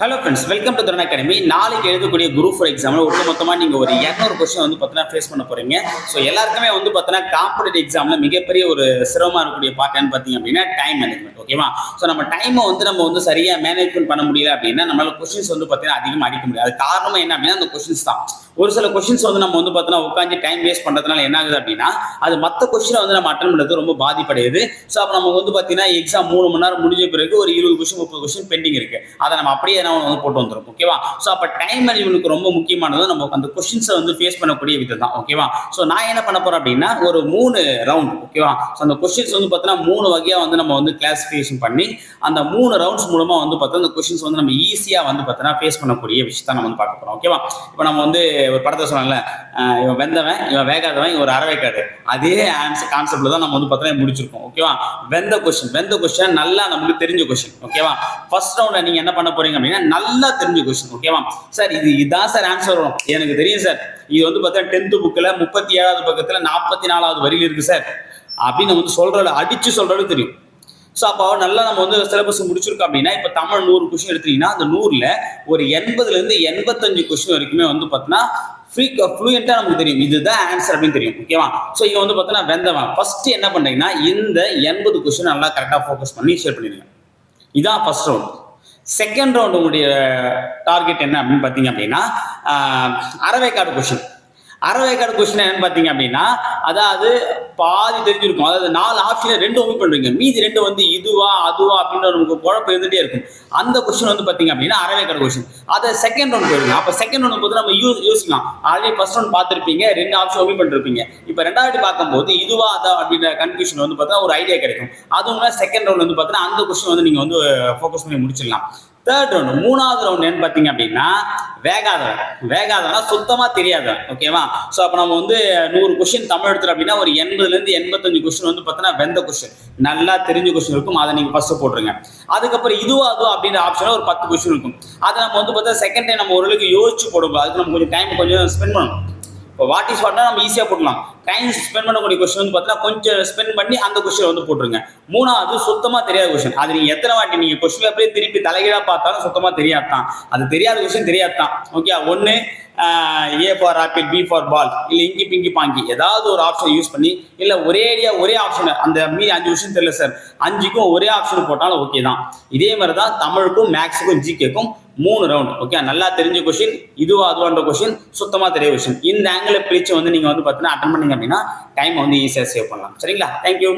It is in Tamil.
Hello friends welcome to Thiran academy நாளைக்கு எழுதக்கூடிய குரூப் ஃபோர் எக்ஸாமில் ஒட்டு மொத்தமாக நீங்கள் ஒரு இரநூறு கொஸ்டின் வந்து பார்த்தீங்கன்னா ஃபேஸ் பண்ண போகிறீங்க ஸோ எல்லாருக்குமே வந்து பார்த்தீங்கன்னா காம்படிட்டிவ் எக்ஸாமில் மிகப்பெரிய ஒரு சிரமமாக இருக்கக்கூடிய பார்ட் பார்த்தீங்க அப்படின்னா டைம் மேனேஜ்மெண்ட் ஓகேவா ஸோ நம்ம டைமை வந்து நம்ம வந்து சரியாக மேனேஜ்மெண்ட் பண்ண முடியல அப்படின்னா நம்மளால் கொஸ்டின்ஸ் வந்து பார்த்தீங்கன்னா அதிகமாக அடிக்க முடியாது. அது காரணம் என்ன அப்படின்னா அந்த கொஸ்டின்ஸ் தான். ஒரு சில கொஸ்டின்ஸ் வந்து நம்ம வந்து பார்த்தீங்கன்னா உட்காந்து டைம் வேஸ்ட் பண்ணுறதுனால என்ன ஆகுது அப்படின்னா அது மற்ற கொஸ்டினை வந்து நம்ம அட்டன் பண்ணுறது ரொம்ப பாதிப்படையுது. ஸோ அப்போ நம்ம வந்து பார்த்தீங்கன்னா எக்ஸாம் மூணு மணி நேரம் முடிஞ்ச பிறகு ஒரு இருபது கொஸ்டின் முப்பது கொஸ்டின் பெண்டிங் இருக்கு. அதை நம்ம அப்படியே என்ன வந்து போட்டு வந்துடும் ஓகேவா ஸோ அப்போ டைம் மேனேஜ்மெண்ட்டுக்கு ரொம்ப முக்கியமானது நம்ம அந்த கொஸ்டின்ஸை வந்து ஃபேஸ் பண்ணக்கூடிய விதம் தான் ஓகேவா ஸோ நான் என்ன பண்ண போறேன் அப்படின்னா ஒரு மூணு ரவுண்ட் ஓகேவா ஸோ அந்த கொஸ்டின்ஸ் வந்து பார்த்தீங்கன்னா மூணு வகையாக வந்து நம்ம வந்து கிளாஸிஃபிகேஷன் பண்ணி அந்த மூணு ரவுண்ட்ஸ் மூலமா வந்து பார்த்தா அந்த கொஸ்டின்ஸ் வந்து நம்ம ஈஸியாக வந்து பார்த்தீங்கன்னா ஃபேஸ் பண்ணக்கூடிய விஷயத்தை நம்ம வந்து பார்க்க போகிறோம் ஓகேவா இப்போ நம்ம வந்து ஒரு படத்தை சொன்னால இவன் வெந்தவன் இவன் வேகாதவன் இவன் ஒரு அறவைக்காடு. அதே ஆன்சர் கான்செப்ட்ல தான் நம்ம வந்து பார்த்தீங்கன்னா முடிச்சிருக்கோம் ஓகேவா வெந்த கொஸ்டின் வெந்த கொஸ்டின் நல்லா நம்மளுக்கு தெரிஞ்ச கொஸ்டின் ஓகேவா ஃபர்ஸ்ட் ரவுண்ட்ல நீங்க என்ன பண்ண போறீங்க அப்படின்னா நல்லா தெரிஞ்ச கொஸ்டின் ஓகேவா சார் இது இதான் சார் ஆன்சர் வரும். எனக்கு தெரியும் சார். இது வந்து பார்த்தீங்கன்னா டென்த்து புக்கில் முப்பத்தி ஏழாவது பக்கத்தில் நாற்பத்தி நாலாவது வரியில் இருக்கு சார். அப்படின்னு வந்து சொல்றது அடிச்சு சொல்றது தெரியும். ஸோ அப்போ நல்லா நம்ம வந்து சிலபஸ் முடிச்சிருக்கோம் அப்படின்னா இப்போ தமிழ் நூறு கொஷின் எடுத்தீங்கன்னா அந்த நூறில் ஒரு எண்பதுலேருந்து எண்பத்தஞ்சு கொஸ்டின் வரைக்குமே வந்து பார்த்தீங்கன்னா ஃப்ரீ ஃப்ளூயண்ட்டாக நமக்கு தெரியும். இதுதான் ஆன்சர் அப்படின்னு தெரியும். ஓகேவா ஸோ இங்கே வந்து பார்த்தீங்கன்னா வெந்தவன். ஃபர்ஸ்ட் என்ன பண்ணுறீங்கன்னா இந்த எண்பது கொஸ்டின் நல்லா கரெக்டாக ஃபோக்கஸ் பண்ணி ஷேர் பண்ணிடுங்க. இதான் ஃபர்ஸ்ட் ரவுண்ட் செகண்ட் ரவுண்ட் உங்களுடைய டார்கெட் என்ன அப்படின்னு பார்த்தீங்க அப்படின்னா அறவைக்காடு கொஸ்டின் அறவைக்காடு கொஸ்டின் என்னன்னு பார்த்தீங்க அப்படின்னா அதாவது பாதி தெரிஞ்சிருக்கும். அதாவது நாலு ஆப்ஷன் ரெண்டு ஒன்று பண்ணுறீங்க மீதி ரெண்டு வந்து இதுவா அதுவா அப்படின்ற நமக்கு குழப்பம் இருந்துகிட்டே இருக்கும். அந்த கொஸ்டின் வந்து பார்த்தீங்க அப்படின்னா அறவைக்காடு கொஸ்டின் அதை செகண்ட் ரவுண்ட் போயிருங்க அப்போ செகண்ட் ரவுண்ட் பார்த்து நம்ம யூஸ் யோசிக்கலாம். ஆல்ரெடி ஃபர்ஸ்ட் ரவுண்ட் பார்த்துருப்பீங்க ரெண்டு ஆப்ஷன் ஒமி பண்ணிருப்பீங்க. இப்போ ரெண்டாவது பார்க்கும்போது இதுவா அதா அப்படின்ற கன்ஃபியூஷன் வந்து பார்த்தா ஒரு ஐடியா கிடைக்கும். அதுவும் செகண்ட் ரவுண்ட் வந்து பார்த்தீங்கன்னா அந்த கொஸ்டின் வந்து நீங்கள் வந்து ஃபோக்கஸ் பண்ணி முடிச்சிடலாம். தேர்ட் ரவுண்ட் மூணாவது ரவுண்ட் என்ன பார்த்தீங்க அப்படின்னா வேகாதவன் வேகாதவனா சுத்தமா தெரியாதவன் ஓகேவா ஸோ அப்போ நம்ம வந்து நூறு கொஸ்டின் தமிழ் எடுத்துறோம் அப்படின்னா ஒரு எண்பதுலேருந்து எண்பத்தஞ்சு கொஸ்டின் வந்து பார்த்தோன்னா வெந்த கொஸ்டின் நல்லா தெரிஞ்ச கொஸ்டின் இருக்கும். அதை நீங்கள் ஃபர்ஸ்ட் போட்டுருங்க. அதுக்கப்புறம் இதுவா அதுவா அப்படின்ற ஆப்ஷனில் ஒரு பத்து கொஸ்டின் இருக்கும். அதை நம்ம வந்து பார்த்தா செகண்ட் டைம் நம்ம ஓரளவுக்கு யோசிச்சு போடுவோம் அதுக்கு நம்ம கொஞ்சம் டைம் கொஞ்சம் ஸ்பெண்ட் பண்ணணும். இப்போ வாட் இஸ் வாட்னா நம்ம ஈஸியாக போடலாம் டைம் ஸ்பெண்ட் பண்ணக்கூடிய கொஸ்டின் வந்து பார்த்தீங்கன்னா கொஞ்சம் ஸ்பெண்ட் பண்ணி அந்த கொஸ்டின் வந்து போட்டுருங்க. மூணாவது சுத்தமாக தெரியாத கொஸ்டின் அது நீங்கள் எத்தனை வாட்டி நீங்கள் கொஸ்டின் பேப்பரே திருப்பி தலைகீழாக பார்த்தாலும் சுத்தமாக தெரியாதான் அது தெரியாத கொஸ்டின் தெரியாதான் ஓகே ஒன்று A for apple B for ball இல்லை இங்கி பிங்கி பாங்கி ஏதாவது ஒரு ஆப்ஷன் யூஸ் பண்ணி இல்லை ஒரே ஏரியா ஒரே ஆப்ஷன் அந்த மீதி அஞ்சு விஷயம் தெரியல சார் அஞ்சுக்கும் ஒரே ஆப்ஷன் போட்டாலும் ஓகே தான். இதே மாதிரி தான் தமிழுக்கும் மேக்ஸுக்கும் ஜிகேக்கும் மூணு ரவுண்ட் ஓகே நல்லா தெரிஞ்ச கொஸ்டின் இதுவா அதுவான்ற கொஸ்டின் சுத்தமாக தெரிய கொஸ்டின் இந்த ஆங்கிள் பிரிச்சு வந்து நீங்கள் வந்து பார்த்தீங்கன்னா அட்டன் பண்ணீங்க அப்படின்னா டைம் வந்து ஈஸியாக சேவ் பண்ணலாம். சரிங்களா? தேங்க்யூ